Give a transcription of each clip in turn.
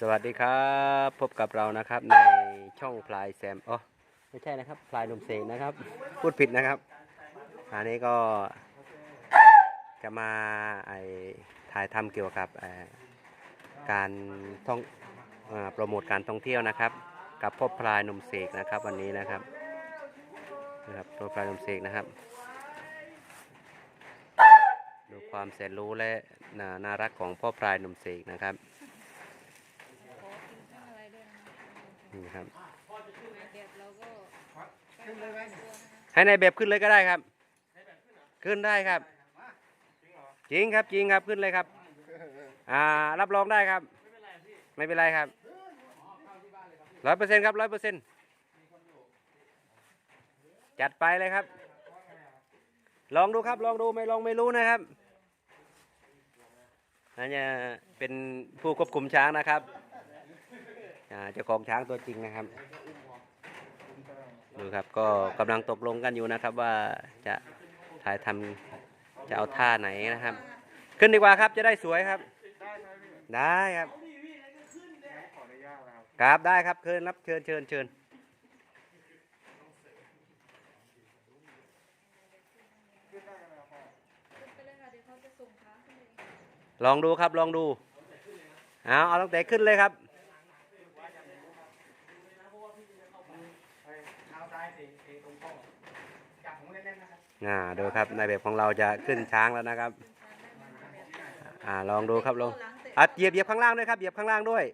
สวัสดีครับ พบกับเรานะครับในช่องพลายแซมอ๋อไม่ใช่นะครับพลายนมเสกนะครับ พูดผิดนะครับอันนี้ก็จะมาไอถ่ายทำเกี่ยวกับการท่องอโปรโมทการท่องเที่ยวนะครับ กับพ่อพลายนมเสกนะครับ วันนี้นะครับนะครับพ่อพลายนมเสกนะครับดูความแสนรู้และน่ารักของพ่อพลายนมเสกนะครับ ขอกินข้าวอะไรด้วยนะคะ นี่ครับเด็กเราก็ขึ้นเลยไหมตัวนะคะให้ในายแบบขึ้นเลยก็ได้ครับ ขึ้นได้ครับ จริงครับจริงครับขึ้นเลยครับ อ่ารับรองได้ครับ ไม่เป็นไรครับร้อยเปอร์เซ็นต์ครับร้อยเปอร์เซ็นต์จัดไปเลยครับ ลองดูครับลองดูไม่ลองไม่รู้นะครับอันนี้เป็นผู้ควบคุมช้างนะครับอ่า เจ้าของช้างตัวจริงนะครับดูครับก็กำลังตกลงกันอยู่นะครับว่าจะถ่ายทำจะเอาท่าไหนนะครับ ขึ้นดีกว่าครับจะได้สวยครับ ได้ครับครับได้ครับเชิญรับเชิญเชิญเชิญลองลองดูครับลองดูเอาเอาตั้งแต่ขึ้นเลยครับ เอาซ้ายสิสิตรงข้อจับหูแน่นๆนะครับอ่าดูครับนายแบบของเราจะขึ้นช้างแล้วนะครับอ่าลองดูครับลงอะเหยียบเหยียบข้างล่างด้วยครับเหยียบข้างล่างด้วย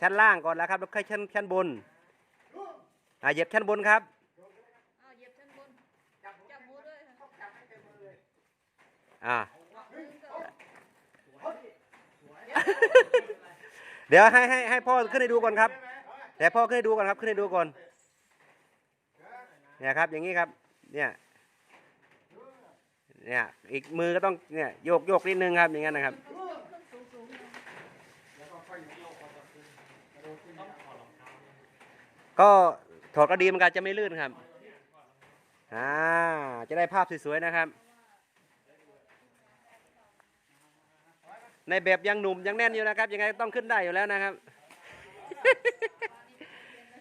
ชั้นล่างก่อนแล้วครับแล้วค่อยชั้นชั้นบนอ่าเหยียบชั้นบนครับอ่าเดี๋ยวให้ให้ให้พ่อขึ้นให้ดูก่อนครับแต่พ่อขึ้นให้ดูก่อนครับขึ้นให้ดูก่อนเนี่ยครับอย่างนี้ครับเนี่ย เนี่ยอีกมือก็ต้องเนี่ยโยกโยกนิดนึงครับอย่างนั้นนะครับก็ถอดก็ดีมันกันจะไม่ลื่นครับอ่าจะได้ภาพสวยๆนะครับ ในแบบยังหนุ่มยังแน่นอยู่นะครับยังไงต้องขึ้นได้อยู่แล้วนะครับ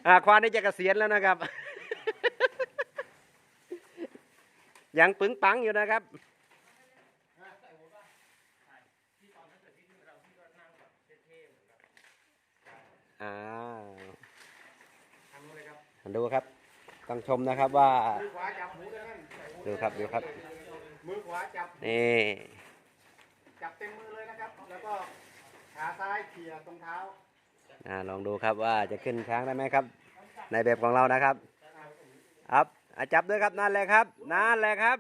อ่าควานนี่จะเกษียณแล้วนะครับ ยังปึงปังอยู่นะครับ อ่าทำเลยครับดูครับ ต้องชมนะครับว่ามือขวาจับหูแน่นๆใส่หูดูครับดูครับ มือขวาจับ นี่ จับเต็มมือเลยนะครับ แล้วก็ขาซ้ายเขี่ยตรงเท้า อ่า ลองดูครับว่าจะขึ้นช้างได้ไหมครับ ในแบบของเรานะครับครับ อะจับด้วยครับนั่นแหละครับนั่นแหละครับ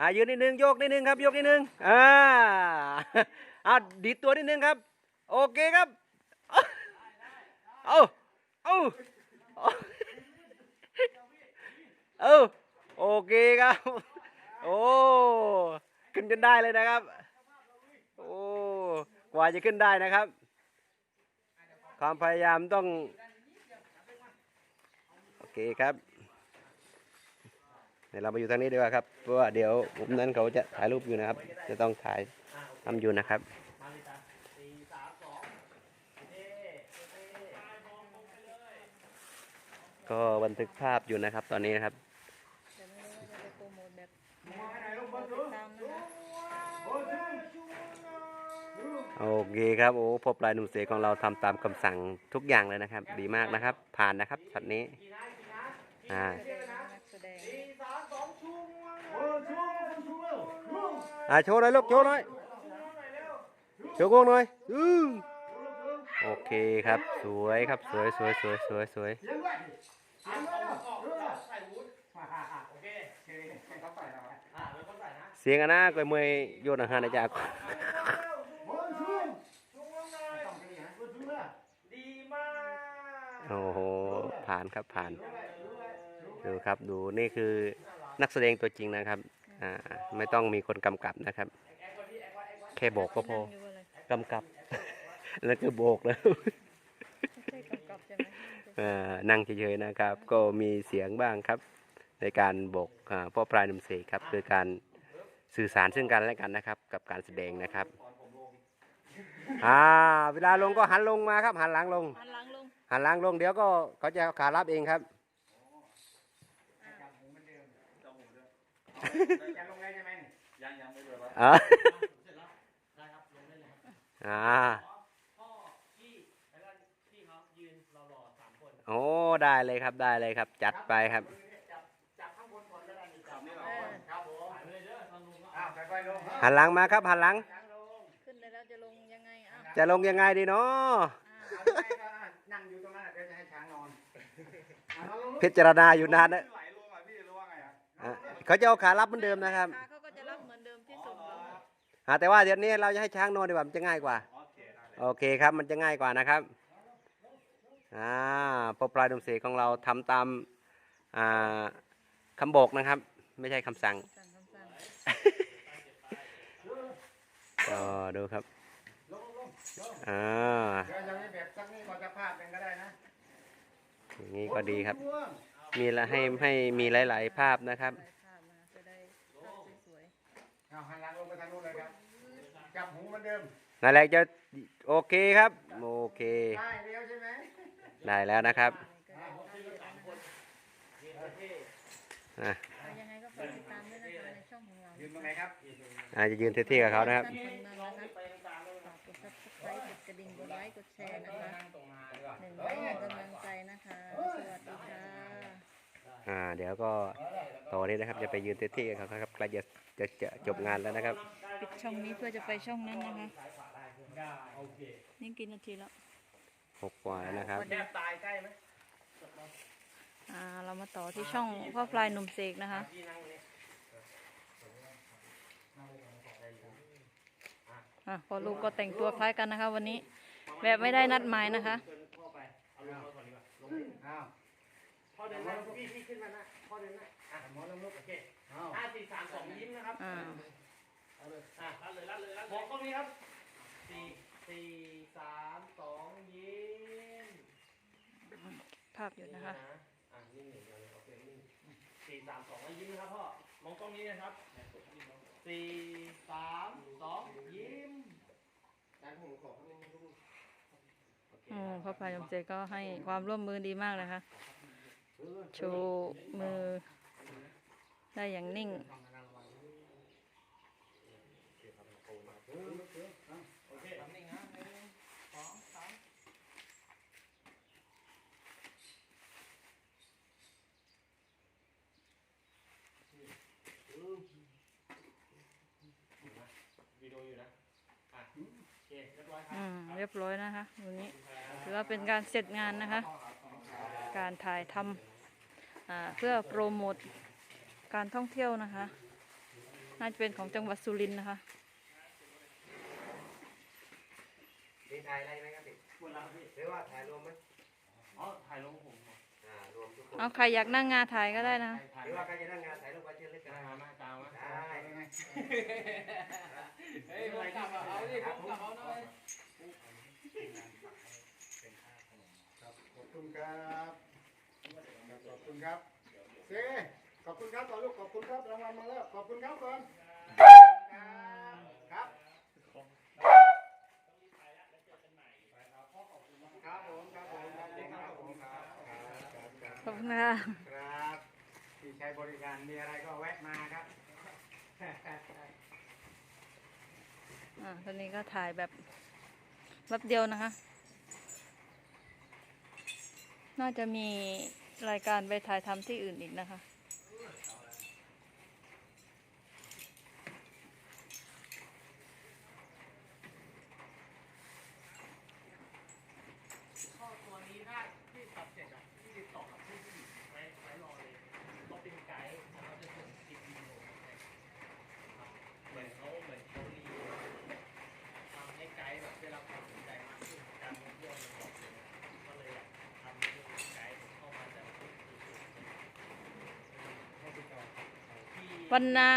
อายืนนิดนึงโยกนิดนึงครับโยกนิดนึงอ่าอ่าดีดตัวนิดนึงครับ โอเคครับเอาเอาเอาเอาโอเคครับโอ้ขึ้นจนได้เลยนะครับโอ้กว่าจะขึ้นได้นะครับ ความพยายามต้อง โอเคครับ เดี๋ยวเรามาอยู่ทางนี้ดีกว่าครับ เพราะว่าเดี๋ยวผมนั้นเขาจะถ่ายรูปอยู่นะครับ จะต้องถ่ายทำอยู่นะครับก็บันทึกภาพอยู่นะครับ ตอนนี้นะครับโอเคครับโอ้พบลายหนุ่มเสกของเราทำตามคำสั่งทุกอย่างเลยนะครับ ดีมากนะครับ ผ่านนะครับช็อตนี้อ่า อ่าโชว์หน่อยลูกโชว์หน่อยโชว์งวงหน่อยอือโอเคครับ สวยครับสวยสวยสวยสวยสวยเลี้ยงด้วยเลี้ยงด้วยนะเออใส่หูโอเคโอเคให้เขาใส่นะอ่าแล้วยมยโยนอาหารอาจารย์บนหันนชูนะโอ้โหผ่านครับผ่าน ดูครับดูนี่คือ นักแสดงตัวจริงนะครับอ่าไม่ต้องมีคนกำกับนะครับ แค่โบอกก็พอนั่งยู่อะไรกำกับแล้วก็โบกแล้วไม่ใช่กำกับใช่ไหมเอ่อนั่งเฉยๆนะครับ ก็มีเสียงบ้างครับ ในการบอกอ่าพ่อพรายหนุ่มเสกครับ คือการสื่อสารซึ่งกันและกันนะครับ กับการแสดงนะครับอ่าเวลาลงก็หันลงมาครับ หันหลังลงหันหลังลงหันหลังลงเดี๋ยวก็เขาจะขารับเองครับ จับหูเหมือนเดิมจับหูด้ว ยจะลงได้ใช่ไหมยังยังไม่เลยอ่าเสร็จแล้วได้ครับลงได้เลยครับอ่าพ่อพี่แล้วก็พี่เขายืนรอรอสามคนโอ้ได้เลยครับได้เลยครับ จัดไปครับจับจับข้างบนก่อนก็ได้นี่จับนี่เออครับผมถ่ายไปเลยเด้อตอนลงก็อ้าวค่อยๆลงหันหลังมาครับหันหลังยังลงขึ้นได้แล้วจะลงยังไงอะจะลงยังไงดีเนาะอ่าเอาไม่ก็นั่งอยู่ตรงนั้นเดี๋ยวจะให้ช้างนอนอะนอนลงพิจารณาอยู่นานนะ เขาจะเอาขารับเหมือนเดิมนะครับขาเขาก็จะรับเหมือนเดิมที่ส่งเราอ่าแต่ว่าเดี๋ยวนี้เราจะให้ช้างนอนดีกว่ามันจะง่ายกว่า โอเคได้เลยโอเคครับมันจะง่ายกว่านะครับอ่าพอปลายดมเสกของเราทำตามอ่าคำบอกนะครับ ไม่ใช่คำสั่งสั่งคำสั่งก็ดูครับลงลงลงอ่าเดี๋ยวจะไม่แบบสักนี่ก่อนจะภาพเป็นก็ได้นะอย่างนี้ก็ดีครับง่วงมีละให้ให้มีหลาย ๆ ภาพนะครับ ได้ภาพมาจะได้ภาพสวย เอาหันหลังลงไปทางนู้นเลยครับจับหูเหมือนเดิมนั่นแหละจะโอเคครับ โอเค ได้เร็วใช่ไหมได้แล้วนะครับๆนี่ก็ได้ภาพเยอะแล้วนะคะอะเอายังไงก็ฝากติดตามด้วยนะคะในช่องของเรายืนตรงไหนครับอาจจะยืนเท่ๆกับเขานะครับ ท่านคนนั้นนะคะฝากกดซับสไครต์กดกระดิ่งกดไลค์กดแชร์นะคะนั่งตรงมาดีกว่าหนึ่งไลค์หนึ่งกำลังใจนะคะ สวัสดีค่ะ อ่า เดี๋ยวก็ ต่อนี้นะครับจะไปยืนเท่ๆกับเขาครับใกล้จะจะจะจบงานแล้วนะครับ ปิดช่องนี้เพื่อจะไปช่องนั้นนะคะได้โอเคนี่กี่นาทีแล้วหกกว่าแล้วนะครับแทบตายใกล้ไหมอ่าเรามาต่อที่ช่องพ่อพลายหนุ่มเสกนะคะพี่นั่งนี่อะพอลูกก็แต่งตัวคล้ายกันนะคะ วันนี้แบบไม่ได้นัดหมายนะคะพ่อไปเอาลงมาก่อนดีกว่าลงอ้าวพ่อเดินนะพี่พี่ขึ้นมานะพ่อเดินนะ อะหมอลงลุกโอเคห้าสี่สามสองยิ้มนะครับอ่า เอาเลยอะรัดเลยรัดเลยรัดเลยมองกล้องนี้ครับสี่สี่สามสองยิ้มภาพอยู่นะคะอะนิ่งหนึ่งเดียวเลยโอเคนิ่งสี่สามสองแล้วยิ้มนะครับพ่อมองกล้องนี้นะครับสี่สามสองยิ้มด้านหูขอข้างนี้ลูกโอเค อืมพ่อพลายหนุ่มเสกก็ให้ความร่วมมือดีมากนะคะโชว์มือ ได้อย่างนิ่ง โอเคทำนิ่งนะหนึ่งสองสามวิดีโออยู่นะ อะ โอเค เรียบร้อยครัอืบมเรียบร้อยนะคะวันนี้ถือว่าเป็นการเสร็จงานนะคะ การถ่ายทำอ่าเพื่อโปรโมท การท่องเที่ยวนะคะ น่าจะเป็นของจังหวัดสุรินทร์นะคะมีถ่ายอะไรไหมครับพี่หมดแล้วครับพี่หรือว่าถ่ายรวมไหมอ๋อถ่ายลงผมอ่ารวมทุกคนเอาใครอยากนั่งงาถ่ายก็ได้นะถ่ายหรือว่าใครจะนั่งงานถ่ายรูปไว้เชิญเลยกันได้มาหน้าตามมาได้เฮ้ยผมกลับมาเอาดิผมกลับเอาหน่อยขอบคุณครับขอบคุณครับเซข อบคุณครับก่อนลูกขอบคุณครับรางวัลมาแล้วขอบคุณครับก่อนครับครับผมครับผมครับผมครับครับขอบคุณค่ะครับที่ใช้บริการมีอะไรก็แวะมาครับอ่าตอนนี้ก็ถ่ายแบบแป๊บเดียวนะคะ น่าจะมีรายการไปถ่ายทำที่อื่นอีกนะคะ ข้อตัวนี้ถ้าที่ตัดเสร็จอะที่ติดต่อกับผู้ที่ไว้ไว้รอเลยเขาเป็นไกด์แล้วเขาจะส่งคลิปวิดีโอให้ครับเหมือนเขาเหมือนเขารีทำให้ไกด์แบบได้รับความสนใจมากขึ้นการท่องเที่ยวในเกาะเลยนะก็เลยอยากทำให้ไกด์เข้ามาแต่ละที่ให้ติดต่อที่ วันนา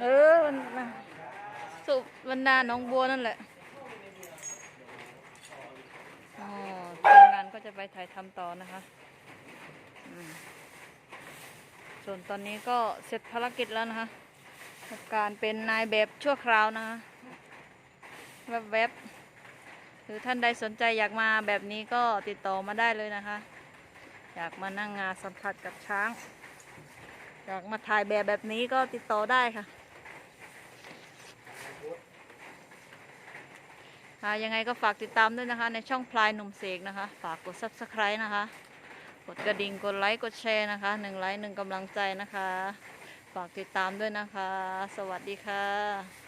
เออวันนาสุวันนาหน้องบัวนั่นแหละอ๋อทีมงานก็จะไปถ่ายทำต่อนะคะส่วนตอนนี้ก็เสร็จภารกิจแล้วนะคะ การเป็นนายแบบชั่วคราวนะคะ แวบๆ รือท่านใดสนใจอยากมาแบบนี้ก็ติดต่อมาได้เลยนะคะ อยากมานั่งงานสัมผัสกับช้าง อยากมาถ่ายแบบแบบนี้ก็ติดต่อได้ค่ะค่ะยังไงก็ฝากติดตามด้วยนะคะ ในช่องพลายหนุ่มเสกนะคะ ฝากกด subscribe นะคะ กดกระดิ่งกดไลค์กดแชร์นะคะหนึ่งไลค์หนึ่งกำลังใจนะคะ ฝากติดตามด้วยนะคะ สวัสดีค่ะ